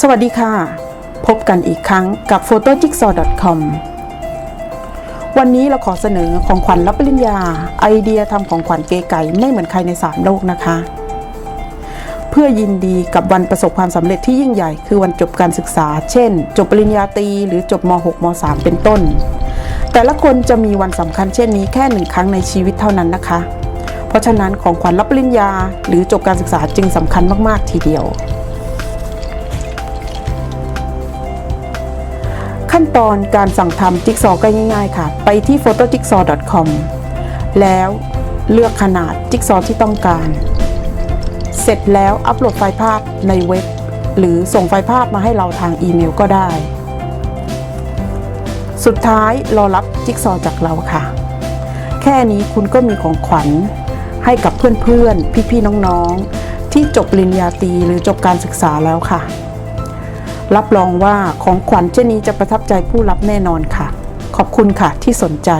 สวัสดีค่ะ พบกันอีกครั้งกับ photojigsaw.com วันนี้เราขอเสนอของขวัญรับปริญญา ไอเดียทำของขวัญเก๋ไก่ไม่เหมือนใครใน 3 โลกนะคะ เพื่อยินดีกับวันประสบความสำเร็จที่ยิ่งใหญ่ คือวันจบการศึกษา เช่น จบปริญญาตรีหรือจบม .6 ม .3 เป็นต้น แต่ละคนจะมีวันสำคัญเช่นนี้แค่หนึ่งครั้งในชีวิตเท่านั้นนะคะ เพราะฉะนั้นของขวัญรับปริญญา หรือจบการศึกษาจึงสำคัญมากๆทีเดียว ขั้นตอนการสั่งทำจิ๊กซอว์ก็ง่ายๆค่ะ ไปที่ photojigsaw.com แล้วเลือกขนาดจิ๊กซอว์ที่ต้องการ เสร็จแล้วอัปโหลดไฟล์ภาพในเว็บ หรือส่งไฟล์ภาพมาให้เราทางอีเมลก็ได้ สุดท้ายรอรับจิ๊กซอว์จากเราค่ะ แค่นี้คุณก็มีของขวัญให้กับเพื่อนๆ พี่ๆ น้องๆ ที่จบปริญญาตรีหรือจบการศึกษาแล้วค่ะ รับรองว่าของขวัญเช่นนี้จะประทับใจผู้รับแน่นอนค่ะ ขอบคุณค่ะที่สนใจ